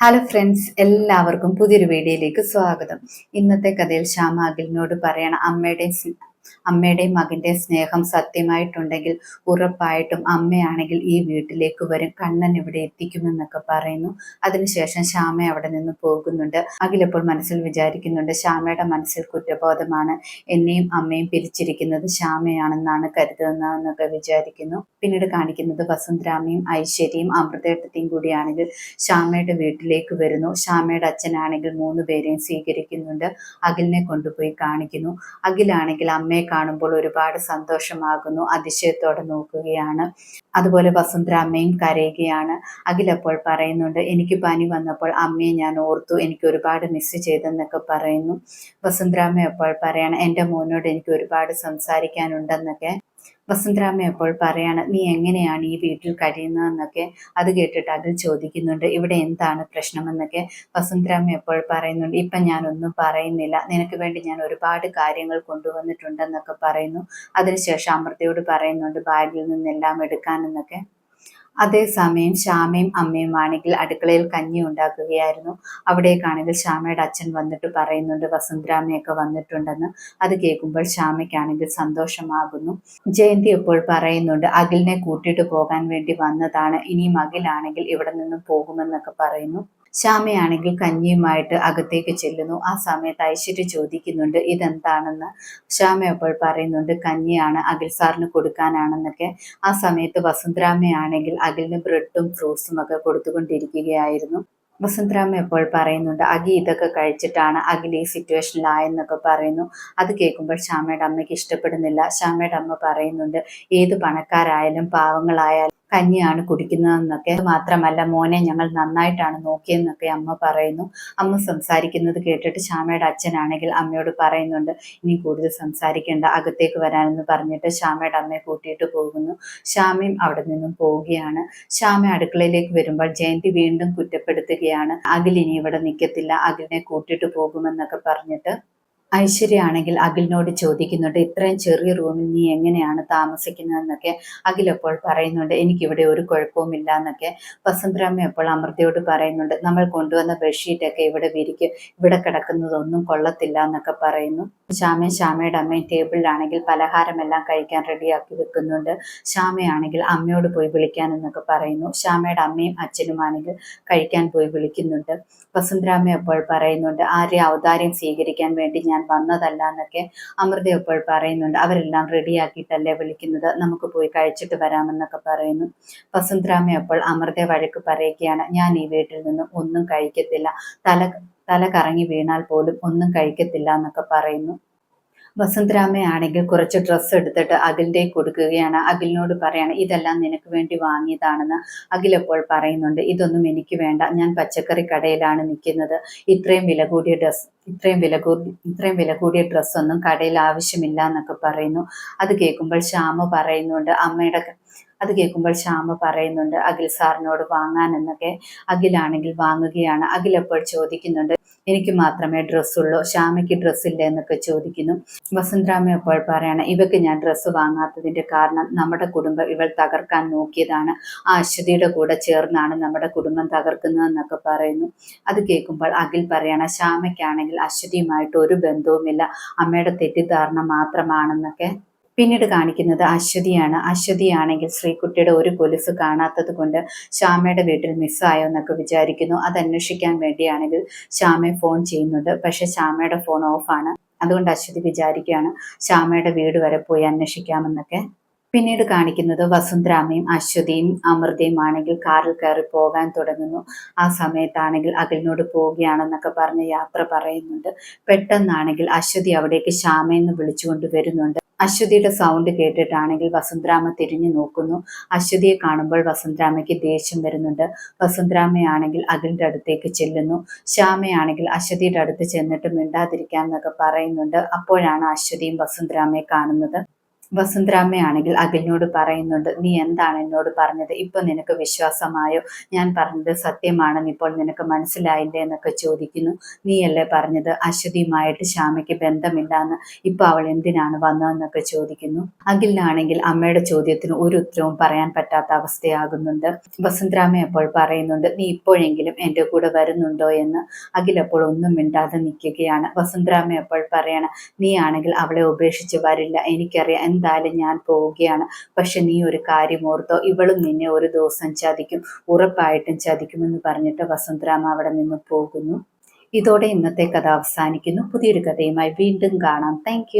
Hello friends എല്ലാവർക്കും പുതിയൊരു വീഡിയോയിലേക്ക് സ്വാഗതം. ഇന്നത്തെ കഥയിൽ ശ്യാമ അഖിലിനോട് പറയണം അമ്മയുടെയും സ്- അമ്മയുടെയും മകന്റെ സ്നേഹം സത്യമായിട്ടുണ്ടെങ്കിൽ ഉറപ്പായിട്ടും അമ്മയാണെങ്കിൽ ഈ വീട്ടിലേക്ക് വരും. കണ്ണൻ ഇവിടെ എത്തിക്കുമെന്നൊക്കെ പറയുന്നു. അതിനുശേഷം ശ്യാമ അവിടെ നിന്ന് പോകുന്നുണ്ട്. അഖിലപ്പോൾ മനസ്സിൽ വിചാരിക്കുന്നുണ്ട് ശ്യാമയുടെ മനസ്സിൽ കുറ്റബോധമാണ്. എന്നെയും അമ്മയും പിരിച്ചിരിക്കുന്നത് ശ്യാമയാണെന്നാണ് കരുതുന്നതെന്നൊക്കെ വിചാരിക്കുന്നു. പിന്നീട് കാണിക്കുന്നത് വസുന്ധരാമയും ഐശ്വര്യയും അമൃതേട്ടത്തെയും കൂടിയാണെങ്കിൽ ശ്യാമയുടെ വീട്ടിലേക്ക് വരുന്നു. ശ്യാമയുടെ അച്ഛനാണെങ്കിൽ മൂന്ന് പേരെയും സ്വീകരിക്കുന്നുണ്ട്. അഖിലിനെ കൊണ്ടുപോയി കാണിക്കുന്നു. അഖിലാണെങ്കിൽ അമ്മയെ കാണുമ്പോൾ ഒരുപാട് സന്തോഷമാകുന്നു അതിശയത്തോടെ നോക്കുകയാണ്. അതുപോലെ വസുന്ധര അമ്മയും കരയുകയാണ്. അഖിലപ്പോൾ പറയുന്നുണ്ട് എനിക്ക് പനി വന്നപ്പോൾ അമ്മയെ ഞാൻ ഓർത്തു എനിക്ക് ഒരുപാട് മിസ് ചെയ്തെന്നൊക്കെ പറയുന്നു. വസുന്ധരാമ്മ അപ്പോൾ പറയണം എന്റെ മോനോട് എനിക്ക് ഒരുപാട് സംസാരിക്കാനുണ്ടെന്നൊക്കെ. വസുന്ധരാമ്മ അപ്പോൾ പറയാണ് നീ എങ്ങനെയാണ് ഈ വീട്ടിൽ കഴിയുന്നതെന്നൊക്കെ അത് കേട്ടിട്ട് അതിൽ ചോദിക്കുന്നുണ്ട്. ഇവിടെ എന്താണ് പ്രശ്നമെന്നൊക്കെ വസുന്ധരാമ്മ അപ്പോൾ പറയുന്നുണ്ട്. ഇപ്പം ഞാനൊന്നും പറയുന്നില്ല. നിനക്ക് വേണ്ടി ഞാൻ ഒരുപാട് കാര്യങ്ങൾ കൊണ്ടുവന്നിട്ടുണ്ടെന്നൊക്കെ പറയുന്നു. അതിനുശേഷം അമൃതയോട് പറയുന്നുണ്ട് ബാഗിൽ നിന്നെല്ലാം എടുക്കാനെന്നൊക്കെ. അതേസമയം ശ്യാമയും അമ്മയും ആണെങ്കിൽ അടുക്കളയിൽ കഞ്ഞി ഉണ്ടാക്കുകയായിരുന്നു. അവിടേക്കാണെങ്കിൽ ശ്യാമയുടെ അച്ഛൻ വന്നിട്ട് പറയുന്നുണ്ട് വസുന്ധരാമയൊക്കെ വന്നിട്ടുണ്ടെന്ന്. അത് കേൾക്കുമ്പോൾ ശ്യാമയ്ക്കാണെങ്കിൽ സന്തോഷമാകുന്നു. ജയന്തി ഇപ്പോൾ പറയുന്നുണ്ട് അഖിലിനെ കൂട്ടിയിട്ട് പോകാൻ വേണ്ടി വന്നതാണ്. ഇനിയും അഖിലാണെങ്കിൽ ഇവിടെ നിന്നും പോകുമെന്നൊക്കെ പറയുന്നു. ശ്യാമയാണെങ്കിൽ കഞ്ഞിയുമായിട്ട് അകത്തേക്ക് ചെല്ലുന്നു. ആ സമയത്ത് ഐശ്വര്യ ചോദിക്കുന്നുണ്ട് ഇതെന്താണെന്ന്? ശ്യാമ അപ്പോൾ പറയുന്നുണ്ട് കഞ്ഞിയാണ് അഖിൽ സാറിന് കൊടുക്കാനാണെന്നൊക്കെ. ആ സമയത്ത് വസുന്ധരാമയാണെങ്കിൽ അഖിലിന് ബ്രെഡും ഫ്രൂട്ട്സും ഒക്കെ കൊടുത്തുകൊണ്ടിരിക്കുകയായിരുന്നു. വസുന്ധരാമ എപ്പോൾ പറയുന്നുണ്ട് അഖി ഇതൊക്കെ കഴിച്ചിട്ടാണ് അഖിൽ ഈ സിറ്റുവേഷനിലായെന്നൊക്കെ പറയുന്നു. അത് കേൾക്കുമ്പോൾ ശ്യാമയുടെ അമ്മയ്ക്ക് ഇഷ്ടപ്പെടുന്നില്ല. ശ്യാമയുടെ അമ്മ പറയുന്നുണ്ട് ഏത് പണക്കാരായാലും പാവങ്ങളായാലും കഞ്ഞിയാണ് കുടിക്കുന്നതെന്നൊക്കെ മാത്രമല്ല മോനെ ഞങ്ങൾ നന്നായിട്ടാണ് നോക്കിയെന്നൊക്കെ അമ്മ പറയുന്നു. അമ്മ സംസാരിക്കുന്നത് കേട്ടിട്ട് ശ്യാമയുടെ അച്ഛനാണെങ്കിൽ അമ്മയോട് പറയുന്നുണ്ട് ഇനി കൂടുതൽ സംസാരിക്കേണ്ട അകത്തേക്ക് വരാനെന്ന് പറഞ്ഞിട്ട് ശ്യാമയുടെ അമ്മയെ കൂട്ടിയിട്ട് പോകുന്നു. ശ്യാമയും അവിടെ നിന്നും പോവുകയാണ്. ശ്യാമ അടുക്കളയിലേക്ക് വരുമ്പോൾ ജയന്തി വീണ്ടും കുറ്റപ്പെടുത്തുകയാണ്. അഖിൽ ഇനി ഇവിടെ നിൽക്കത്തില്ല അഖിലിനെ കൂട്ടിയിട്ട് പോകുമെന്നൊക്കെ പറഞ്ഞിട്ട് ഐശ്വര്യ ആണെങ്കിൽ അഖിലിനോട് ചോദിക്കുന്നുണ്ട് ഇത്രയും ചെറിയ റൂമിൽ നീ എങ്ങനെയാണ് താമസിക്കുന്നതെന്നൊക്കെ? അഖിൽ അപ്പോൾ പറയുന്നുണ്ട് എനിക്കിവിടെ ഒരു കുഴപ്പവുമില്ല എന്നൊക്കെ. വസന്തരാമ അപ്പോൾ അമൃതയോട് പറയുന്നുണ്ട് നമ്മൾ കൊണ്ടുവന്ന ബെഡ്ഷീറ്റൊക്കെ ഇവിടെ വിരിക്കും ഇവിടെ കിടക്കുന്നതൊന്നും കൊള്ളത്തില്ല എന്നൊക്കെ പറയുന്നു. ശ്യാമയും ശ്യാമയുടെ അമ്മയും ടേബിളിലാണെങ്കിൽ പലഹാരമെല്ലാം കഴിക്കാൻ റെഡിയാക്കി വെക്കുന്നുണ്ട്. ശ്യാമയാണെങ്കിൽ അമ്മയോട് പോയി വിളിക്കാനെന്നൊക്കെ പറയുന്നു. ശ്യാമയുടെ അമ്മയും അച്ഛനുമാണെങ്കിൽ കഴിക്കാൻ പോയി വിളിക്കുന്നുണ്ട്. വസന്തരാമ അപ്പോൾ പറയുന്നുണ്ട് ആരെയും അവതാരം സ്വീകരിക്കാൻ വേണ്ടി ഞാൻ വന്നതല്ല എന്നൊക്കെ അമൃത ഇപ്പോൾ പറയുന്നുണ്ട്. അവരെല്ലാം റെഡിയാക്കിയിട്ടല്ലേ വിളിക്കുന്നത്? നമുക്ക് പോയി കഴിച്ചിട്ട് വരാമെന്നൊക്കെ പറയുന്നു. വസുന്ധരാമ അപ്പോൾ അമൃത വഴക്ക് പറയുകയാണ്. ഞാൻ ഈ വീട്ടിൽ നിന്നും ഒന്നും കഴിക്കത്തില്ല. തല തല കറങ്ങി വീണാൽ പോലും ഒന്നും കഴിക്കത്തില്ല എന്നൊക്കെ പറയുന്നു. വസന്തരാമയാണെങ്കിൽ കുറച്ച് ഡ്രസ്സ് എടുത്തിട്ട് അഖിലിന്റെ കൊടുക്കുകയാണ്. അഖിലിനോട് പറയാണ് ഇതെല്ലാം നിനക്ക് വേണ്ടി വാങ്ങിയതാണെന്ന് അഖിലപ്പോൾ പറയുന്നുണ്ട്. ഇതൊന്നും എനിക്ക് വേണ്ട. ഞാൻ പച്ചക്കറി കടയിലാണ് നിൽക്കുന്നത്. ഇത്രയും വില കൂടിയ ഡ്രസ് ഇത്രയും വില കൂടി ഇത്രയും വില കൂടിയ ഡ്രസ്സൊന്നും കടയിൽ ആവശ്യമില്ല എന്നൊക്കെ പറയുന്നു. അത് കേൾക്കുമ്പോൾ ശ്യാമ പറയുന്നുണ്ട് അമ്മയുടെ അത് കേൾക്കുമ്പോൾ ശ്യാമ പറയുന്നുണ്ട് അഖിൽ സാറിനോട് വാങ്ങാനെന്നൊക്കെ അഖിലാണെങ്കിൽ വാങ്ങുകയാണ്. അഖിൽ അപ്പോൾ ചോദിക്കുന്നുണ്ട് എനിക്ക് മാത്രമേ ഡ്രസ്സുള്ളൂ. ശ്യാമയ്ക്ക് ഡ്രസ്സില്ല എന്നൊക്കെ ചോദിക്കുന്നു. വസുന്ധരാമ അപ്പോൾ പറയണം ഇവക്ക് ഞാൻ ഡ്രസ്സ് വാങ്ങാത്തതിന്റെ കാരണം നമ്മുടെ കുടുംബം ഇവൾ തകർക്കാൻ നോക്കിയതാണ്. ആ അശ്വതിയുടെ കൂടെ ചേർന്നാണ് നമ്മുടെ കുടുംബം തകർക്കുന്നതെന്നൊക്കെ പറയുന്നു. അത് കേൾക്കുമ്പോൾ അഖിൽ പറയണം ശ്യാമയ്ക്കാണെങ്കിൽ അശ്വതിയുമായിട്ട് ഒരു ബന്ധവുമില്ല. അമ്മയുടെ തെറ്റിദ്ധാരണ മാത്രമാണെന്നൊക്കെ പിന്നീട് കാണിക്കുന്നത് അശ്വതിയാണ്. അശ്വതിയാണെങ്കിൽ ശ്രീകുട്ടിയുടെ ഒരു കൊലുസ് കാണാത്തത് കൊണ്ട് ശ്യാമയുടെ വീട്ടിൽ മിസ്സായോ എന്നൊക്കെ വിചാരിക്കുന്നു. അത് അന്വേഷിക്കാൻ വേണ്ടിയാണെങ്കിൽ ശ്യാമയെ ഫോൺ ചെയ്യുന്നുണ്ട്. പക്ഷെ ശ്യാമയുടെ ഫോൺ ഓഫാണ് അതുകൊണ്ട് അശ്വതി വിചാരിക്കുകയാണ് ശ്യാമയുടെ വീട് വരെ പോയി അന്വേഷിക്കാമെന്നൊക്കെ. പിന്നീട് കാണിക്കുന്നത് വസുന്ധരാമയും അശ്വതിയും അമൃതയും ആണെങ്കിൽ കാറിൽ കയറി പോകാൻ തുടങ്ങുന്നു. ആ സമയത്താണെങ്കിൽ അഖിലിനോട് പോവുകയാണെന്നൊക്കെ പറഞ്ഞ് യാത്ര പറയുന്നുണ്ട്. പെട്ടെന്നാണെങ്കിൽ അശ്വതി അവിടേക്ക് ശ്യാമയെന്ന് വിളിച്ചുകൊണ്ട് വരുന്നുണ്ട്. അശ്വതിയുടെ സൗണ്ട് കേട്ടിട്ടാണെങ്കിൽ വസന്തരാമ തിരിഞ്ഞു നോക്കുന്നു. അശ്വതിയെ കാണുമ്പോൾ വസന്തരാമയ്ക്ക് ദേഷ്യം വരുന്നുണ്ട്. വസന്തരാമയാണെങ്കിൽ അഖിലിന്റെ അടുത്തേക്ക് ചെല്ലുന്നു. ശ്യാമയാണെങ്കിൽ അശ്വതിയുടെ അടുത്ത് ചെന്നിട്ട് മിണ്ടാതിരിക്കാൻ എന്നൊക്കെ പറയുന്നുണ്ട്. അപ്പോഴാണ് അശ്വതിയും വസന്തരാമയെ കാണുന്നത്. വസുന്ധരാമ്മയാണെങ്കിൽ അഖിലിനോട് പറയുന്നുണ്ട് നീ എന്താണ് എന്നോട് പറഞ്ഞത്? ഇപ്പൊ നിനക്ക് വിശ്വാസമായോ? ഞാൻ പറഞ്ഞത് സത്യമാണെന്ന് ഇപ്പോൾ നിനക്ക് മനസ്സിലായില്ലേ? എന്നൊക്കെ ചോദിക്കുന്നു. നീയല്ലേ പറഞ്ഞത്? അശ്വതിയുമായിട്ട് ശ്യാമയ്ക്ക് ബന്ധമില്ലാന്ന്. ഇപ്പൊ അവൾ എന്തിനാണ് വന്നതെന്നൊക്കെ ചോദിക്കുന്നു. അഖിലിനാണെങ്കിൽ അമ്മയുടെ ചോദ്യത്തിന് ഒരു ഉത്തരവും പറയാൻ പറ്റാത്ത അവസ്ഥയാകുന്നുണ്ട്. വസുന്ധരാമ്മ അപ്പോൾ പറയുന്നുണ്ട് നീ ഇപ്പോഴെങ്കിലും എന്റെ കൂടെ വരുന്നുണ്ടോ എന്ന്? അഖിൽ അപ്പോൾ ഒന്നും മിണ്ടാതെ നിൽക്കുകയാണ്. വസുന്ധരാമ്മ അപ്പോൾ പറയണം നീ ആണെങ്കിൽ അവളെ ഉപേക്ഷിച്ച് വരില്ല. എനിക്കറിയാം എന്തായാലും ഞാൻ പോവുകയാണ്. പക്ഷെ നീ ഒരു കാര്യം ഓർത്തോ. ഇവളും നിന്നെ ഒരു ദിവസം ചതിക്കും ഉറപ്പായിട്ടും ചതിക്കുമെന്ന് പറഞ്ഞിട്ട് വസുന്ധരാമ അവിടെ നിന്ന് പോകുന്നു. ഇതോടെ ഇന്നത്തെ കഥ അവസാനിക്കുന്നു. പുതിയൊരു കഥയുമായി വീണ്ടും കാണാം. താങ്ക്